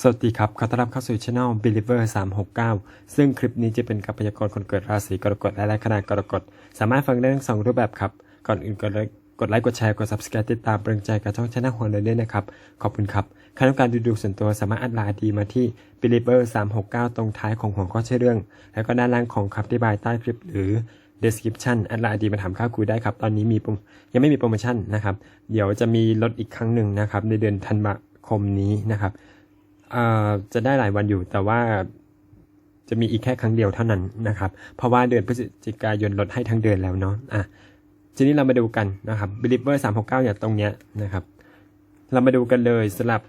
สวัสดีครับ ขอต้อนรับเข้าสู่ช่อง Believer 369 ซึ่งคลิปนี้จะเป็นกับพยากรณ์คนเกิดราศีกรกฎและลัคนากรกฎ สามารถฟังได้ทั้งสองรูปแบบครับ ก่อนอื่นกดไลค์กดไลค์ กดแชร์ กด subscribe ติดตามเป็นกำลังใจกับช่องช anel หัวเลยด้วยนะครับ ขอบคุณครับ ใครต้องการดูดูส่วนตัวสามารถอัดไลน์ดีมาที่ Believer 369 ตรงท้ายของหัวข้อชื่อเรื่อง แล้วก็ด้านล่างของคำอธิบายใต้คลิปหรือ description อัดไลน์ดีมาถามค่าคุยได้ครับ ตอนนี้มียังไม่มีโปรโมชั่นนะครับ เดี๋ยวจะมีลดอีกครั้งหนึ่งนะครับในเดือนธันวาคมนี้นะครับ อ่อจะได้หลายวันอยู่แต่ว่าจะมีอีกแค่ครั้งเดียวเท่านั้นนะครับ เพราะว่าเดือนพฤศจิกายนลดให้ทั้งเดือนแล้วเนาะอะทีนี้เรามาดูกันนะครับ Believer 369เนี่ยตรงเนี้ยนะครับ เรามาดูกันเลยสำหรับ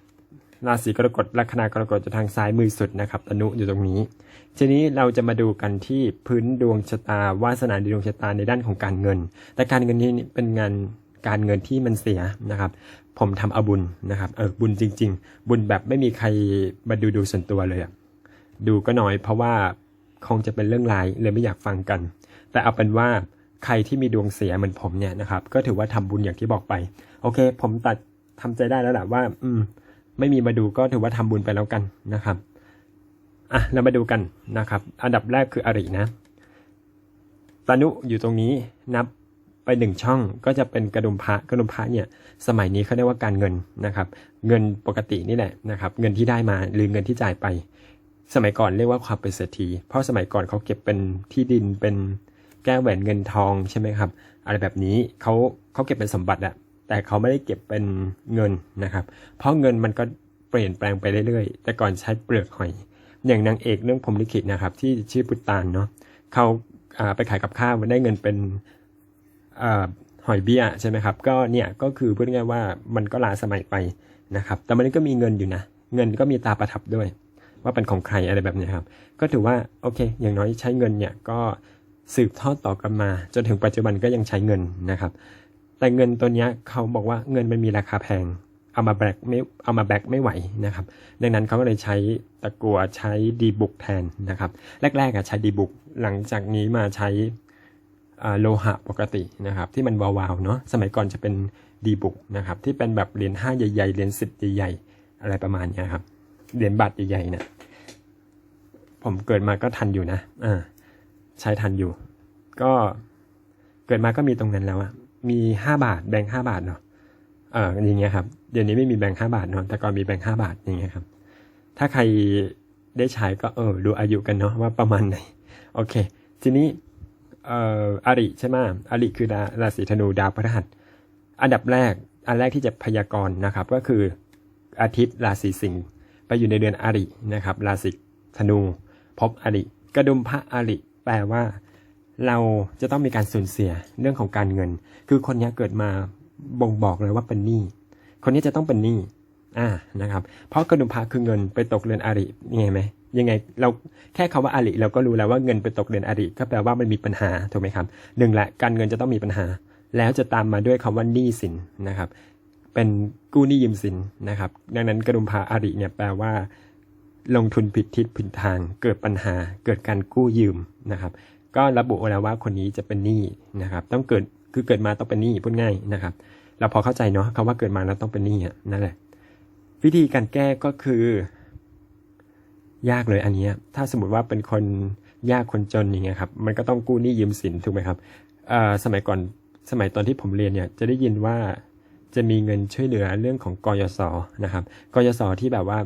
ราศีกรกฎลัคนากรกฎจะทางซ้ายมือสุดนะครับตนุอยู่ตรงนี้ ทีนี้เราจะมาดูกันที่พื้นดวงชะตาวาสนาดวงชะตาในด้านของการเงิน แต่การเงินนี้เป็นงานการเงินที่มันเสียนะครับ ผมทำเอาบุญนะครับ เออบุญจริง ๆ บุญแบบไม่มีใครมาดูดูส่วนตัวเลยอะดูก็น้อยเพราะว่าคงจะเป็นเรื่องร้ายเลยไม่อยากฟังกัน แต่เอาเป็นว่าใครที่มีดวงเสียเหมือนผมเนี่ยนะครับ ก็ถือว่าทำบุญอย่างที่บอกไป โอเค ผมตัดทำใจได้แล้วแหละว่า อืม ไม่มีมาดูก็ถือว่าทำบุญไปแล้วกันนะครับ อะ เรามาดูกันนะครับ อันดับแรกคืออรินะ ตานุอยู่ตรงนี้นับ ไปหนึ่งช่องก็จะเป็นกระดุมพระกระดุมพระเนี่ยสมัยนี้เขาเรียกว่าการเงินนะครับ เงินปกตินี่แหละนะครับ เงินที่ได้มาหรือเงินที่จ่ายไป สมัยก่อนเรียกว่าความเป็นเศรษฐีเพราะสมัยก่อนเขาเก็บเป็นที่ดินเป็นแก้วแหวนเงินทองใช่ไหมครับ อะไรแบบนี้เขาเขาเก็บเป็นสมบัติอะแต่เขาไม่ได้เก็บเป็นเงินนะครับ เพราะเงินมันก็เปลี่ยนแปลงไปเรื่อยๆ แต่ก่อนใช้เปลือกหอย อย่างนางเอกเรื่องผมลิขิตนะครับ ที่ชื่อปุตตานเนาะเขาไปขายกับข้าวมันได้เงินเป็น หอยเบี้ยใช่ไหมครับ ก็เนี่ยก็คือพูดง่ายว่ามันก็ลาสมัยไปนะครับ แต่มันก็มีเงินอยู่นะ เงินก็มีตาประทับด้วย ว่าเป็นของใครอะไรแบบนี้ครับ ก็ถือว่าโอเค อย่างน้อยใช้เงินเนี่ยก็สืบทอดต่อกันมา จนถึงปัจจุบันก็ยังใช้เงินนะครับ แต่เงินตัวเนี้ยเขาบอกว่าเงินมันมีราคาแพง เอามาแบกไม่เอามาแบกไม่ไหวนะครับ ดังนั้นเขาก็เลยใช้ตะกัวใช้ดีบุกแทนนะครับ แรกๆอะใช้ดีบุกหลังจากนี้มาใช้ โลหะปกตินะครับที่มันวาวๆเนาะสมัยก่อนจะเป็นดีบุกนะครับที่เป็นแบบเหรียญห้าใหญ่ๆเหรียญสิบใหญ่ๆอะไรประมาณนี้ครับเหรียญบาทใหญ่ๆเนี่ยผมเกิดมาก็ทันอยู่นะอ่าใช้ทันอยู่ ก็เกิดมาก็มีตรงนั้นแล้วอะมีห้าบาทแบงค์ห้าบาทเนาะเอออย่างเงี้ยครับเดี๋ยวนี้ไม่มีแบงค์ห้าบาทเนาะแต่ก่อนมีแบงค์ห้าบาทอย่างเงี้ยครับถ้าใครได้ใช้ก็เออดูอายุกันเนาะว่าประมาณไหนโอเค ทีนี้ เอ่ออริใช่ไหมอริคือดาราศีธนูดาวพฤหัส อันดับแรก อันแรกที่จะพยากรณ์นะครับ ก็คืออาทิตย์ราศีสิงห์ไปอยู่ในเดือนอรินะครับ ราศีธนู พบอริ กระดุมพระอริ แปลว่า เราจะต้องมีการสูญเสียเรื่องของการเงิน คือคนนี้เกิดมาบ่งบอกเลยว่าเป็นหนี้คนนี้จะต้องเป็นหนี้อ่านะครับ เพราะกระดุมพระคือเงินไปตกเรือนอริยังไงไหม ยังไงเราแค่คาว่าอาริเราก็รู้แล้วว่าเงินไปตกเรือนอาริก็แปลว่ามันมีปัญหาถูกไหมครับหนึ่งแหละการเงินจะต้องมีปัญหา แล้วจะตามมาด้วยคำว่าหนี้สินนะครับ เป็นกู้หนี้ยืมสินนะครับ ดังนั้นกระดุมพระอาริเนี่ยแปลว่า ลงทุนผิดทิศผิดทาง เกิดปัญหา เกิดการกู้ยืมนะครับ ก็ระบุแล้วว่าคนนี้จะเป็นหนี้นะครับ ต้องเกิดคือเกิดมาต้องเป็นหนี้พูดง่ายนะครับ เราพอเข้าใจเนาะคำว่าเกิดมาแล้วต้องเป็นหนี้อ่นั่นแหละ วิธีการแก้ก็คือ ยากเลยอันนี้ถ้าสมมติว่าเป็นคนยากคนจนอย่างเงี้ยครับมันก็ต้องกู้หนี้ยืมสินถูกไหมครับเอ่อสมัยก่อนสมัยตอนที่ผมเรียนเนี่ยจะได้ยินว่าจะมีเงินช่วยเหลือเรื่องของกยศนะครับกยศที่แบบว่า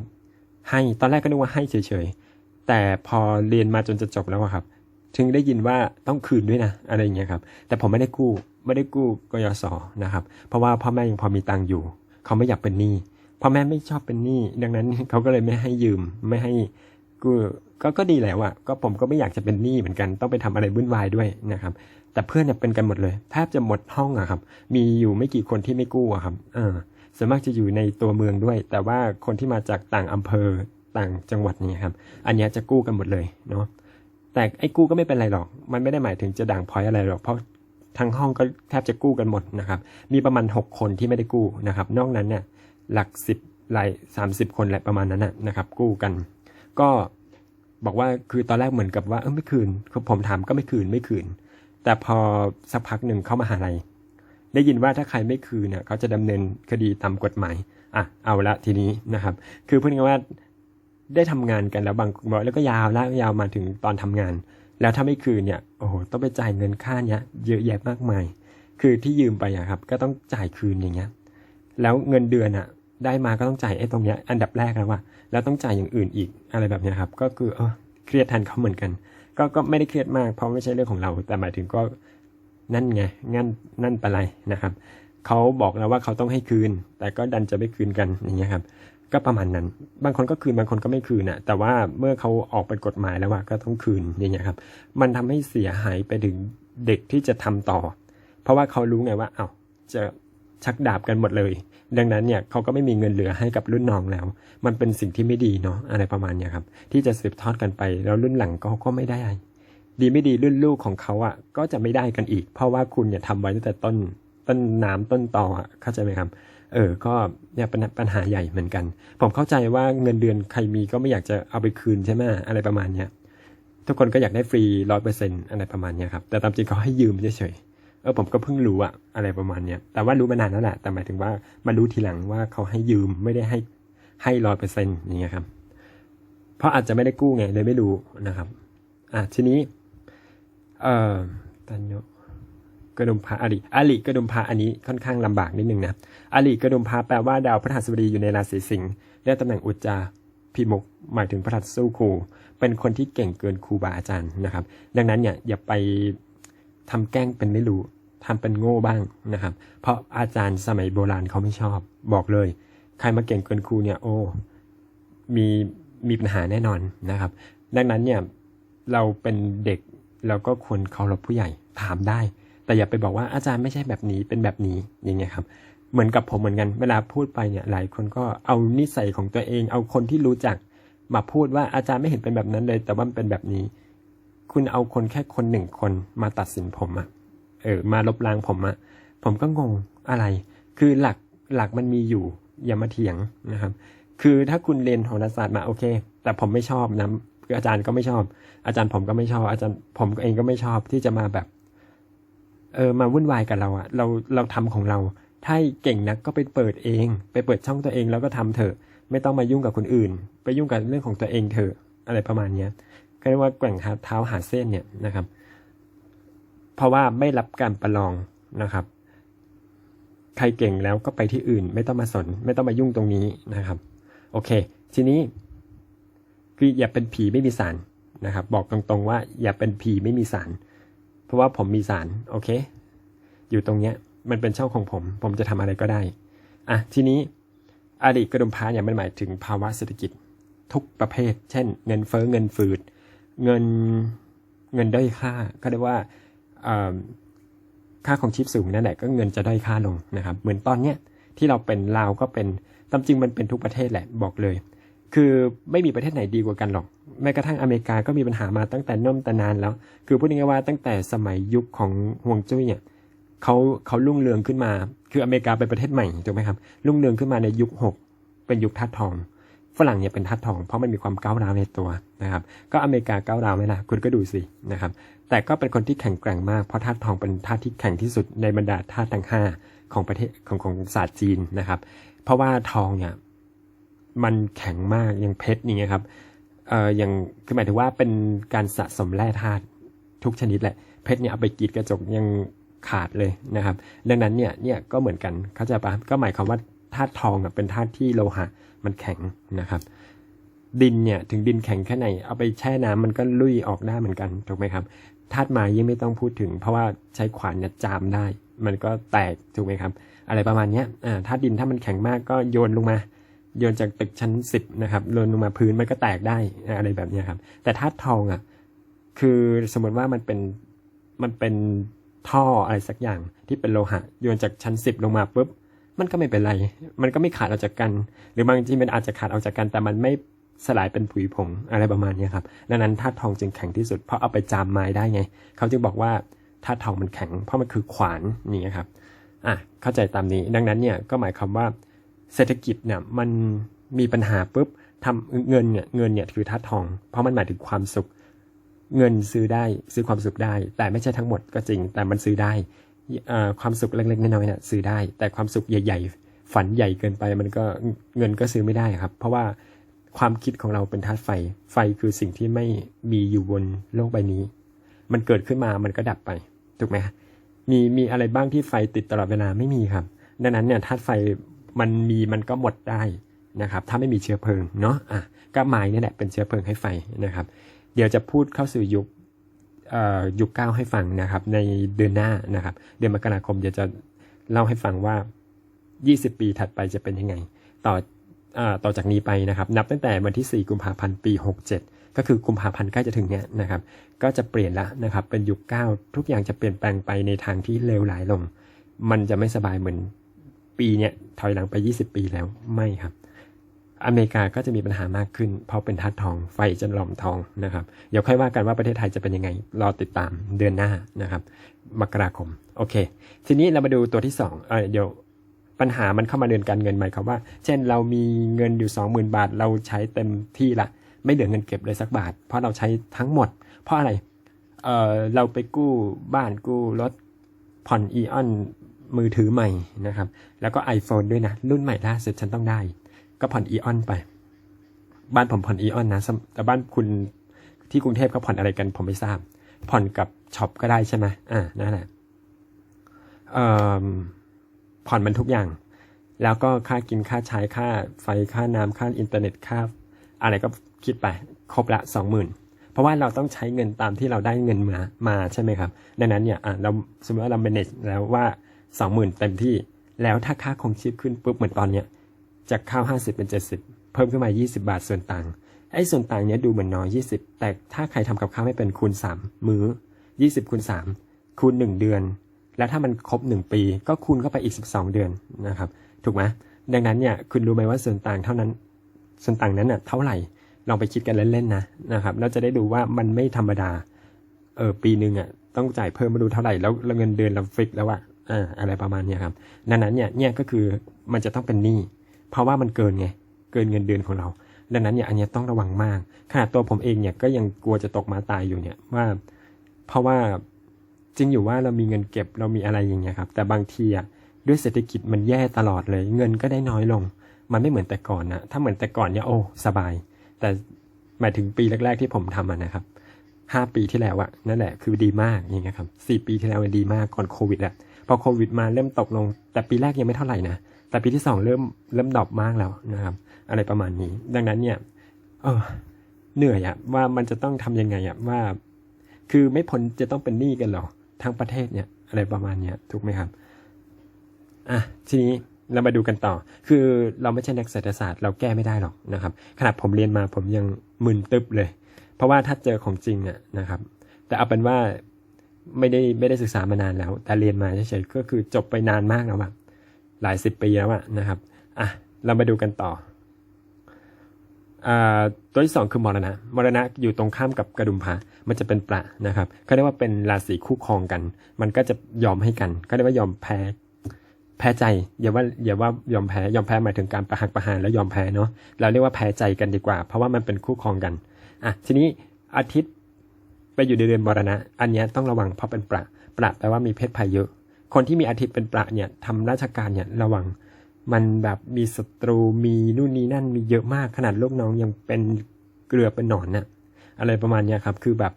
ให้ตอนแรกก็นึกว่าให้เฉยๆแต่พอเรียนมาจนจะจบแล้วครับ ถึงได้ยินว่าต้องคืนด้วยนะอะไรอย่างเงี้ยครับแต่ผมไม่ได้กู้ไม่ได้กู้กยศนะครับเพราะว่าพ่อแม่ยังพอมีตังค์อยู่ เขาไม่อยากเป็นหนี้ พ่อแม่ไม่ชอบเป็นหนี้ดังนั้นเขาก็เลยไม่ให้ยืมไม่ให้กู้ก็ก็ดีแล้วอะก็ผมก็ไม่อยากจะเป็นหนี้เหมือนกันต้องไปทำอะไรวุ่นวายด้วยนะครับ แต่เพื่อนเนี่ยเป็นกันหมดเลยแทบจะหมดห้องอะครับ มีอยู่ไม่กี่คนที่ไม่กู้อะครับเออส่วนมากจะอยู่ในตัวเมืองด้วย แต่ว่าคนที่มาจากต่างอำเภอต่างจังหวัดเนี่ยครับ อันนี้จะกู้กันหมดเลยเนาะแต่ไอ้กู้ก็ไม่เป็นไรหรอก มันไม่ได้หมายถึงจะด่างพอยอะไรหรอกเพราะทั้งห้องก็แทบจะกู้กันหมดนะครับ มีประมาณ 6 คนที่ไม่ได้กู้นะครับ นอกนั้นเนี่ย หลักสิบหลายสามสิบคนแหละประมาณนั้นนะครับ กู้กัน ก็บอกว่าคือตอนแรกเหมือนกับว่าเออไม่คืนผมถามก็ไม่คืนไม่คืน แต่พอสักพักหนึ่งเข้ามาหาลัยได้ยินว่าถ้าใครไม่คืนเนี่ยเขาจะดำเนินคดีตามกฎหมายอะเอาละทีนี้นะครับ คือพูดง่ายว่าได้ทำงานกันแล้วบางบอกแล้วก็ยาวแลากยาวมาถึงตอนทำงาน แล้วถ้าไม่คืนเนี่ยโอ้โหต้องไปจ่ายเงินค่าเนี้ยเยอะแยะมากมาย คือที่ยืมไปอะครับ ก็ต้องจ่ายคืนอย่างเงี้ย แล้วเงินเดือนอะ ได้มาก็ต้องจ่ายไอ้ตรงเนี้ยอันดับแรกแล้วว่าแล้วต้องจ่ายอย่างอื่นอีกอะไรแบบนี้ครับ ก็คือเออเครียดแทนเขาเหมือนกัน ก็ก็ไม่ได้เครียดมากเพราะไม่ใช่เรื่องของเรา แต่หมายถึงก็นั่นไงงั้นนั่นไปะไรนะครับเขาบอกแล้วว่าเขาต้องให้คืน แต่ก็ดันจะไม่คืนกันอย่างเงี้ยครับ ก็ประมาณนั้น บางคนก็คืนบางคนก็ไม่คืนอะแต่ว่าเมื่อเขาออกเป็นกฎหมายแล้วว่าก็ต้องคืนอย่างเงี้ยครับ มันทำให้เสียหายไปถึงเด็กที่จะทำต่อ เพราะว่าเขารู้ไงว่าเอา้าจะ ชักดาบกันหมดเลย ดังนั้นเนี่ยเขาก็ไม่มีเงินเหลือให้กับรุ่นน้องแล้ว มันเป็นสิ่งที่ไม่ดีเนาะอะไรประมาณเนี้ยครับ ที่จะสืบทอดกันไปแล้วรุ่นหลังก็ก็ไม่ได้ ดีไม่ดีรุ่นลูกของเขาอะก็จะไม่ได้กันอีก เพราะว่าคุณเนี่ยทำไว้ตั้งแต่ต้นต้นน้ำต้นตออะเข้าใจไหมครับ เออ ก็เนี่ยเป็นปัญหาใหญ่เหมือนกัน ผมเข้าใจว่าเงินเดือนใครมีก็ไม่อยากจะเอาไปคืนใช่ไหมอะไรประมาณเนี้ยทุกคนก็อยากได้ฟรีร้อยเปอร์เซ็นต์อะไรประมาณเนี้ยครับ แต่ตามจริงเขาให้ยืมเฉยๆ เออผมก็เพิ่งรู้อะอะไรประมาณเนี้ยแต่ว่ารู้มานานแล้วแหละแต่หมายถึงว่ามารู้ทีหลังว่าเขาให้ยืมไม่ได้ให้ให้ร้อยเปอร์เซ็นต์อย่างเงี้ยครับ เพราะอาจจะไม่ได้กู้ไงเลยไม่รู้นะครับ อะทีนี้ เอ่อตันโยกระดุมพาอาลีอาลีกระดุมพาอันนี้ค่อนข้างลำบากนิดนึงนะอาลีกระดุมพาแปลว่าดาวพฤหัสบดีอยู่ในราศีสิงห์ได้ตำแหน่งอุจจาพิมุกหมายถึงพฤหัสสู้ครู เป็นคนที่เก่งเกินครูบาอาจารย์นะครับ ดังนั้นเนี่ยอย่าไป ทำแกล้งเป็นไม่รู้ทำเป็นโง่บ้างนะครับ เพราะอาจารย์สมัยโบราณเขาไม่ชอบ บอกเลย ใครมาเก่งเกินครูเนี่ย โอ้ มีมีปัญหาแน่นอนนะครับ ดังนั้นเนี่ยเราเป็นเด็กเราก็ควรเคารพผู้ใหญ่ถามได้ แต่อย่าไปบอกว่าอาจารย์ไม่ใช่แบบนี้เป็นแบบนี้อย่างเงี้ยครับ เหมือนกับผมเหมือนกันเวลาพูดไปเนี่ย หลายคนก็เอานิสัยของตัวเอง เอาคนที่รู้จักมาพูดว่าอาจารย์ไม่เห็นเป็นแบบนั้นเลย แต่ว่าเป็นแบบนี้ คุณเอาคนแค่คนหนึ่งคนมาตัดสินผมอะเออ มาลบล้างผมอะผมก็งงอะไร คือหลักหลักมันมีอยู่ อย่ามาเถียงนะครับ คือถ้าคุณเรียนโหราศาสตร์มาโอเค แต่ผมไม่ชอบนะคืออาจารย์ก็ไม่ชอบ อาจารย์ผมก็ไม่ชอบ อาจารย์ผมเองก็ไม่ชอบที่จะมาแบบ เออมาวุ่นวายกับเราอะเราเราทำของเรา ถ้าเก่งนักก็ไปเปิดเอง ไปเปิดช่องตัวเองแล้วก็ทำเถอะ ไม่ต้องมายุ่งกับคนอื่น ไปยุ่งกับเรื่องของตัวเองเถอะอะไรประมาณเนี้ย เรียกว่าแกว่งเท้าหาเส้นเนี่ยนะครับ เพราะว่าไม่รับการประลองนะครับ ใครเก่งแล้วก็ไปที่อื่น ไม่ต้องมาสน ไม่ต้องมายุ่งตรงนี้นะครับ โอเค ทีนี้คืออย่าเป็นผีไม่มีสารนะครับ บอกตรงๆว่าอย่าเป็นผีไม่มีสาร เพราะว่าผมมีสารโอเค อยู่ตรงเนี้ยมันเป็นช่องของผม ผมจะทำอะไรก็ได้อะทีนี้อดีตกระดุมพร้าเนี่ยมันหมายถึงภาวะเศรษฐกิจทุกประเภท เช่น เงินเฟ้อเงินฝืด เงินเงินด้อยค่าก็เรียกว่าค่าของชีพสูงนั่นแหละก็เงินจะด้อยค่าลงนะครับ เหมือนตอนเนี้ยที่เราเป็นลาวก็เป็นตามจริงมันเป็นทุกประเทศแหละบอกเลย คือไม่มีประเทศไหนดีกว่ากันหรอก แม้กระทั่งอเมริกาก็มีปัญหามาตั้งแต่น่มแต่นานแล้ว คือพูดง่ายๆว่าตั้งแต่สมัยยุคของห่วงจุ้ยเนี่ยเขาเขารุ่งเรืองขึ้นมา คืออเมริกาเป็นประเทศใหม่ถูกไหมครับรุ่งเรืองขึ้นมาในยุคหกเป็นยุคธาตุทอง ฝรั่งเนี่ยเป็นธาตุทอง เพราะมันมีความก้าวร้าวในตัวนะครับ ก็อเมริกาก้าวร้าวไหมล่ะ คุณก็ดูสินะครับ แต่ก็เป็นคนที่แข็งแกร่งมาก เพราะธาตุทองเป็นธาตุที่แข็งที่สุดในบรรดาธาตุทั้งห้าของประเทศของของศาสตร์จีนนะครับ เพราะว่าทองเนี่ยมันแข็งมากอย่างเพชรอย่างเงี้ยครับ เอ่ออย่างคือหมายถึงว่าเป็นการสะสมแร่ธาตุทุกชนิดแหละ เพชรเนี่ยเอาไปกีดกระจกยังขาดเลยนะครับ ดังนั้นเนี่ยเนี่ยก็เหมือนกันเข้าใจปะก็หมายความว่า ธาตุทองอะเป็นธาตุที่โลหะมันแข็งนะครับ ดินเนี่ยถึงดินแข็งแค่ไหนเอาไปแช่น้ำมันก็ลุยออกได้เหมือนกันถูกไหมครับธาตุไม้ยิ่งไม่ต้องพูดถึง เพราะว่าใช้ขวานเนี่ยจามได้ มันก็แตกถูกไหมครับ อะไรประมาณเนี้ยอ่าธาตุดินถ้ามันแข็งมากก็โยนลงมาโยนจากตึกชั้นสิบนะครับโยนลงมาพื้นมันก็แตกได้อะไรแบบเนี้ยครับ แต่ธาตุทองอะคือสมมติว่ามันเป็นมันเป็นท่ออะไรสักอย่างที่เป็นโลหะ โยนจากชั้นสิบลงมาปุ๊บ มันก็ไม่เป็นไร มันก็ไม่ขาดออกจากกัน หรือบางทีมันอาจจะขาดออกจากกัน แต่มันไม่สลายเป็นผุยผงอะไรประมาณนี้ครับ ดังนั้นธาตุทองจึงแข็งที่สุด เพราะเอาไปจามไม้ได้ไง เขาจึงบอกว่าธาตุทองมันแข็ง เพราะมันคือขวานนี่ครับ อะ เข้าใจตามนี้ ดังนั้นเนี่ยก็หมายความว่าเศรษฐกิจเนี่ยมันมีปัญหาปุ๊บทำเงินเนี่ยเงินเนี่ยคือธาตุทอง เพราะมันหมายถึงความสุข เงินซื้อได้ซื้อความสุขได้ แต่ไม่ใช่ทั้งหมดก็จริง แต่มันซื้อได้ ความสุขเล็กๆน้อยๆเนี่ยซื้อได้ แต่ความสุขใหญ่ ๆ ฝันใหญ่เกินไปมันก็เงินก็ซื้อไม่ได้ครับ เพราะว่าความคิดของเราเป็นธาตุไฟ ไฟคือสิ่งที่ไม่มีอยู่บนโลกใบนี้ มันเกิดขึ้นมามันก็ดับไป ถูกไหมมีมีอะไรบ้างที่ไฟติดตลอดเวลาไม่มีครับ ดังนั้นเนี่ยธาตุไฟมันมีมันก็หมดได้นะครับ ถ้าไม่มีเชื้อเพลิงเนาะ อะ ก็ไม้นี่แหละเป็นเชื้อเพลิงให้ไฟนะครับ เดี๋ยวจะพูดเข้าสู่ยุค ยุคเก้าให้ฟังนะครับ ในเดือนหน้านะครับ เดือนมกราคมเดี๋ยวจะเล่าให้ฟังว่า 20 ปีถัดไปจะเป็นยังไง ต่อเอ่อต่อจากนี้ไปนะครับ นับตั้งแต่วันที่ 4 กุมภาพันธ์ปี 67 ก็คือกุมภาพันธ์ใกล้จะถึงเนี้ยนะครับ ก็จะเปลี่ยนละนะครับ เป็นยุคเก้าทุกอย่างจะเปลี่ยนแปลงไปในทางที่เลวร้ายลง มันจะไม่สบายเหมือนปีเนี้ยถอยหลังไป 20 ปีแล้วไม่ครับ อเมริกาก็จะมีปัญหามากขึ้น เพราะเป็นธาตุทอง ไฟจะหลอมทองนะครับ เดี๋ยวค่อยว่ากันว่าประเทศไทยจะเป็นยังไง รอติดตามเดือนหน้านะครับ มกราคม โอเค ทีนี้เรามาดูตัวที่สองเออเดี๋ยวปัญหามันเข้ามาเดือนการเงินหมายความว่า เช่นเรามีเงินอยู่ 20,000 บาท เราใช้เต็มที่ละ ไม่เหลือเงินเก็บเลยสักบาท เพราะเราใช้ทั้งหมด เพราะอะไร เออเราไปกู้บ้านกู้รถผ่อนอีออนมือถือใหม่นะครับ แล้วก็ iPhone ด้วยนะ รุ่นใหม่ล่าสุดฉันต้องได้ ก็ผ่อนอีออนไป บ้านผมผ่อนอีออนนะ แต่บ้านคุณที่กรุงเทพเขาผ่อนอะไรกันผมไม่ทราบ ผ่อนกับช็อปก็ได้ใช่ไหมอ่านั่นแหละผ่อนมันทุกอย่าง แล้วก็ค่ากินค่าใช้ค่าไฟค่าน้ำค่าอินเทอร์เน็ตค่า อะไรก็คิดไป ครบละสองหมื่นเพราะว่าเราต้องใช้เงินตามที่เราได้เงินมามาใช่ไหมครับ ดังนั้นเนี่ยเราสมมติว่าเรา manage แล้วว่าสองหมื่นเต็มที่ แล้วถ้าค่าคงชีพขึ้นปุ๊บเหมือนตอนเนี้ย จากข้าว 50 เป็น 70 เพิ่มขึ้นมา 20 บาทส่วนต่าง ไอ้ส่วนต่างเนี้ยดูเหมือนน้อย 20 แต่ถ้าใครทำกับข้าวไม่เป็นคูณ 3 มื้อ 20 คูณ 3 คูณ 1 เดือน แล้วถ้ามันครบ 1 ปี ก็คูณเข้าไปอีก 12 เดือนนะครับ ถูกไหมดังนั้นเนี่ยคุณรู้ไหมว่าส่วนต่างเท่านั้น ส่วนต่างนั้นน่ะเท่าไหร่ลองไปคิดกันเล่นๆนะนะครับเราจะได้ดูว่ามันไม่ธรรมดาเออปีหนึ่งอะต้องจ่ายเพิ่มมาดูเท่าไหร่แล้วเงินเดือนเราฟิกแล้วอะอ่าอะไรประมาณเนี้ยครับดังนั้นเนี่ยเนี่ยก็คือมันจะต้องเป็นหนี้ เพราะว่ามันเกินไง เกินเงินเดือนของเรา ดังนั้นเนี่ยอันเนี้ยต้องระวังมากขนาดตัวผมเองเนี่ยก็ยังกลัวจะตกมาตายอยู่เนี่ยว่า เพราะว่าจริงอยู่ว่าเรามีเงินเก็บเรามีอะไรอย่างเงี้ยครับแต่บางทีอะด้วยเศรษฐกิจมันแย่ตลอดเลย เงินก็ได้น้อยลง มันไม่เหมือนแต่ก่อนนะถ้าเหมือนแต่ก่อนเนี่ยโอ้สบาย แต่หมายถึงปีแรก ๆ ที่ผมทำะนะครับห้าปีที่แล้วอะนั่นแหละคือดีมากอย่างเงี้ยครับสี่ปีที่แล้วดีมากก่อนโควิดอะพอโควิดมาเริ่มตกลง แต่ปีแรกยังไม่เท่าไหร่นะ แต่ปีที่สองเริ่มเริ่มดรอปมากแล้วนะครับ อะไรประมาณนี้ ดังนั้นเนี่ยเออเหนื่อยอะว่ามันจะต้องทำยังไงอะว่า คือไม่พ้นจะต้องเป็นหนี้กันหรอทั้งประเทศเนี่ย อะไรประมาณเนี้ยถูกไหมครับอะทีนี้เรามาดูกันต่อ คือเราไม่ใช่นักเศรษฐศาสตร์เราแก้ไม่ได้หรอกนะครับ ขนาดผมเรียนมาผมยังมึนตึบเลย เพราะว่าถ้าเจอของจริงเนี่ยนะครับ แต่เอาเป็นว่าไม่ได้ไม่ได้ศึกษามานานแล้ว แต่เรียนมาเฉยๆก็คือจบไปนานมากแล้วอะ หลายสิบปีแล้วอะนะครับอะเรามาดูกันต่ออ่าตัวที่สองคือมรณะ มรณะอยู่ตรงข้ามกับกระดุมพระมันจะเป็นประนะครับเขาเรียกว่าเป็นราศีคู่ครองกัน มันก็จะยอมให้กันก็เรียกว่ายอมแพ้แพ้ใจอย่าว่าอย่าว่ายอมแพ้ยอมแพ้หมายถึงการประหักประหารแล้วยอมแพ้เนาะเราเรียกว่าแพ้ใจกันดีกว่า เพราะว่ามันเป็นคู่ครองกันอะทีนี้อาทิตย์ไปอยู่ในเดือนมรณะ อันนี้ต้องระวังเพราะเป็นประประแปลว่ามีเพศภัยเยอะ คนที่มีอาทิตย์เป็นประเนี่ยทำราชการเนี่ยระวังมันแบบมีศัตรูมีนู่นนี่นั่นมีเยอะมากขนาดลูกน้องยังเป็นเกลือเป็นหนอนน่ะอะไรประมาณเนี้ยครับ คือแบบ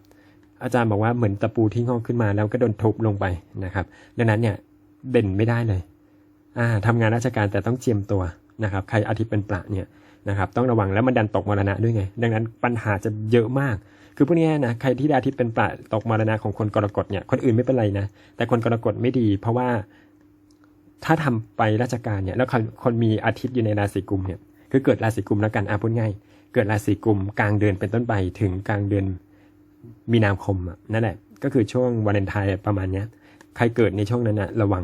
อาจารย์บอกว่าเหมือนตะปูที่งอกขึ้นมาแล้วก็โดนทุบลงไปนะครับ ดังนั้นเนี่ยเด่นไม่ได้เลยอ่าทำงานราชการแต่ต้องเจียมตัวนะครับ ใครอาทิตย์เป็นประเนี่ยนะครับ ต้องระวังแล้วมันดันตกมรณะด้วยไง ดังนั้นปัญหาจะเยอะมาก คือพวกนี้นะใครที่ดาวอาทิตย์เป็นประตกมรณะของคนกรกฎเนี่ยคนอื่นไม่เป็นไรนะ แต่คนกรกฎไม่ดี เพราะว่าถ้าทำไปราชการเนี่ยแล้วคนคนมีอาทิตย์อยู่ในราศีกุมเนี่ยคือเกิดราศีกุมแล้วกันอะพูดง่ายเกิดราศีกุมกลางเดือนเป็นต้นไปถึงกลางเดือนมีนาคมอะนั่นแหละ ก็คือช่วงวันเลนไทน์ประมาณเนี้ยใครเกิดในช่วงนั้นนะระวัง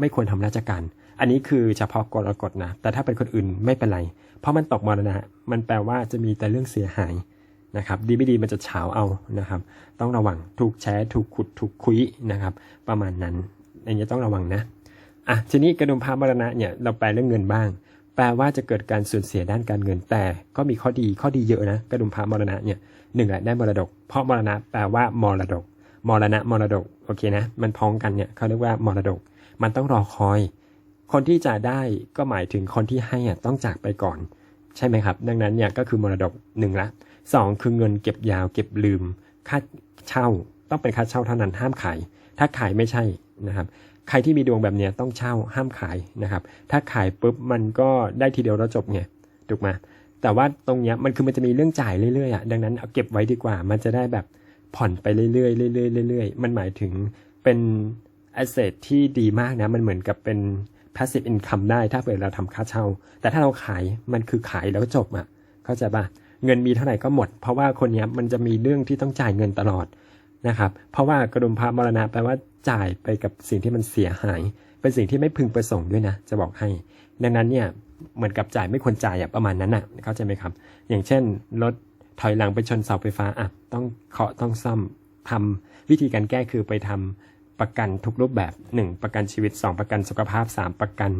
ไม่ควรทำราชการ อันนี้คือเฉพาะกรกฎนะ แต่ถ้าเป็นคนอื่นไม่เป็นไร เพราะมันตกมรณะ มันแปลว่าจะมีแต่เรื่องเสียหาย นะครับดีไม่ดีมันจะเฉาเอานะครับ ต้องระวังถูกแชร์ถูกขุดถูกคุยนะครับ ประมาณนั้นอันนี้ต้องระวังนะอะทีนี้กระดุมพระมรณะเนี่ยเราแปลเรื่องเงินบ้าง แปลว่าจะเกิดการสูญเสียด้านการเงินแต่ก็มีข้อดีข้อดีเยอะนะกระดุมพระมรณะเนี่ยหนึ่งแหละได้มรดก เพราะมรณะแปลว่ามรดก มรณะมรดกโอเคนะ มันพ้องกันเนี่ยเขาเรียกว่ามรดก มันต้องรอคอย คนที่จะได้ก็หมายถึงคนที่ให้อะต้องจากไปก่อน ใช่ไหมครับ ดังนั้นเนี่ยก็คือมรดกหนึ่งละ สองคือเงินเก็บยาวเก็บลืม ค่าเช่าต้องเป็นค่าเช่าเท่านั้นห้ามขาย ถ้าขายไม่ใช่นะครับ ใครที่มีดวงแบบนี้ต้องเช่าห้ามขายนะครับ ถ้าขายปุ๊บมันก็ได้ทีเดียวแล้วจบไงถูกไหมแต่ว่าตรงเนี้ยมันคือมันจะมีเรื่องจ่ายเรื่อยๆอะดังนั้นเอาเก็บไว้ดีกว่า มันจะได้แบบผ่อนไปเรื่อยๆเรื่อยๆเรื่อยๆมันหมายถึงเป็นแอสเซทที่ดีมากนะมันเหมือนกับเป็น passive income ได้ถ้าเกิดเราทำค่าเช่า แต่ถ้าเราขายมันคือขายแล้วจบอะเข้าใจป่ะ เงินมีเท่าไหร่ก็หมด เพราะว่าคนนี้มันจะมีเรื่องที่ต้องจ่ายเงินตลอดนะครับ เพราะว่ากระดุมพระมรณะแปลว่าจ่ายไปกับสิ่งที่มันเสียหาย เป็นสิ่งที่ไม่พึงประสงค์ด้วยนะ จะบอกให้ ดังนั้นเนี่ยเหมือนกับจ่ายไม่ควรจ่ายประมาณนั้นอะเข้าใจไหมครับ อย่างเช่นรถถอยหลังไปชนเสาไฟฟ้าอะต้องเคาะต้องซ่อมทำวิธีการแก้คือไปทำประกันทุกรูปแบบ 1 ประกันชีวิต 2 ประกันสุขภาพ 3 ประกัน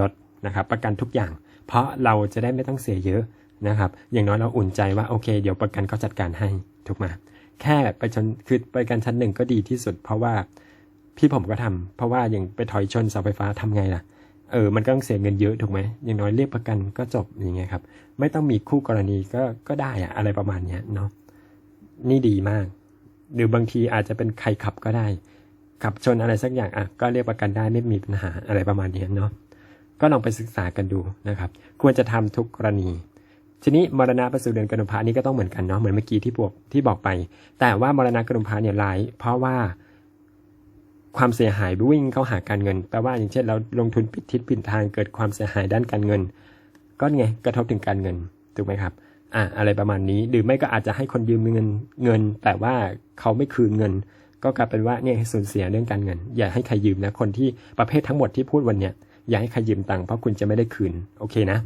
รถนะครับประกันทุกอย่าง เพราะเราจะได้ไม่ต้องเสียเยอะ นะครับ อย่างน้อยเราอุ่นใจว่าโอเค เดี๋ยวประกันเขาจัดการให้ถูกไหมแค่ไปชนคือไปกันชั้นหนึ่งก็ดีที่สุด เพราะว่าพี่ผมก็ทำเพราะว่าอย่างไปถอยชนเสาไฟฟ้าทำไงล่ะเออมันก็ต้องเสียเงินเยอะถูกไหมอย่างน้อยเรียกประกันก็จบอย่างเงี้ยครับ ไม่ต้องมีคู่กรณีก็ก็ได้อะอะไรประมาณเนี้ยเนาะนี่ดีมาก หรือบางทีอาจจะเป็นใครขับก็ได้ขับชนอะไรสักอย่างอะก็เรียกประกันได้ไม่มีปัญหาอะไรประมาณเนี้ยเนาะก็ลองไปศึกษากันดูนะครับ ควรจะทำทุกกรณี ทีนี้มรณะประสูติเดือนกนุภานี่ก็ต้องเหมือนกันเนาะเหมือนเมื่อกี้ที่บอกที่บอกไป แต่ว่ามรณะกนุภาเนี่ยร้ายเพราะว่าความเสียหายวิ่งเข้าหาการเงินแปลว่าอย่างเช่นเราลงทุนผิดทิศผิดทางเกิดความเสียหายด้านการเงิน ก็ไงกระทบถึงการเงินถูกไหมครับอะอะไรประมาณนี้หรือไม่ก็อาจจะให้คนยืมเงินเงิน แต่ว่าเขาไม่คืนเงิน ก็กลายเป็นว่าเนี่ยสูญเสียเรื่องการเงิน อย่าให้ใครยืมนะคนที่ประเภททั้งหมดที่พูดวันเนี้ยอย่าให้ใครยืมตังค์เพราะคุณจะไม่ได้คืนโอเคนะ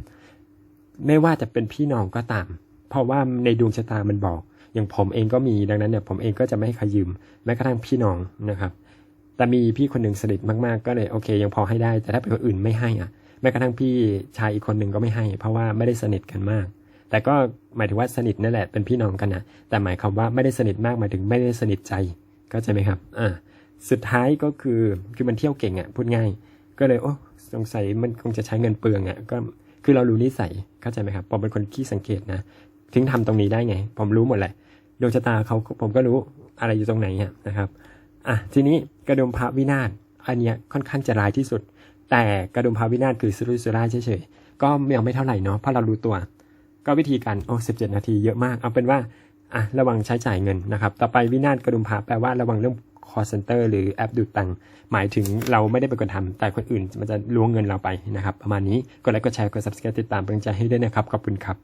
ไม่ว่าจะเป็นพี่น้องก็ตาม เพราะว่าในดวงชะตามันบอก อย่างผมเองก็มีดังนั้นเนี่ยผมเองก็จะไม่ให้ใครยืมแม้กระทั่งพี่น้องนะครับ แต่มีพี่คนหนึ่งสนิทมากๆ ก็เลยโอเค ยังพอให้ได้แต่ถ้าเป็นคนอื่นไม่ให้อะแม้กระทั่งพี่ชายอีกคนหนึ่งก็ไม่ให้ เพราะว่าไม่ได้สนิทกันมาก แต่ก็หมายถึงว่าสนิทนั่นแหละเป็นพี่น้องกันนะแต่หมายความว่าไม่ได้สนิทมากหมายถึงไม่ได้สนิทใจเข้าใจไหมครับอ่าสุดท้ายก็คือคือมันเที่ยวเก่งอะพูดง่าย ก็เลยโอ้สงสัยมันคงจะใช้เงินเปลืองอะก็ คือเรารู้นิสัยเข้าใจไหมครับผมเป็นคนขี้สังเกตนะถึงทำตรงนี้ได้ไง ผมรู้หมดแหละดวงชะตาเขาผมก็รู้อะไรอยู่ตรงไหนอะนะครับอะทีนี้กระดุมพระวินาศอันเนี้ยค่อนข้างจะร้ายที่สุด แต่กระดุมพระวินาศคือสุรุ่ยสุร่ายเฉยๆก็ยังไม่เท่าไหร่เนาะเพราะเรารู้ตัว ก็วิธีการโอ้สิบเจ็ดนาทีเยอะมากเอาเป็นว่าอะระวังใช้จ่ายเงินนะครับ ต่อไปวินาศกระดุมพระแปลว่าระวังเรื่อง call center หรือแอปดูดตังค์หมายถึงเราไม่ได้เป็นคนทำแต่คนอื่นมันจะล้วงเงินเราไปนะครับ ประมาณนี้กดไลค์กดแชร์กด subscribe ติดตามเป็นกำลังใจให้ด้วยนะครับ ขอบคุณครับ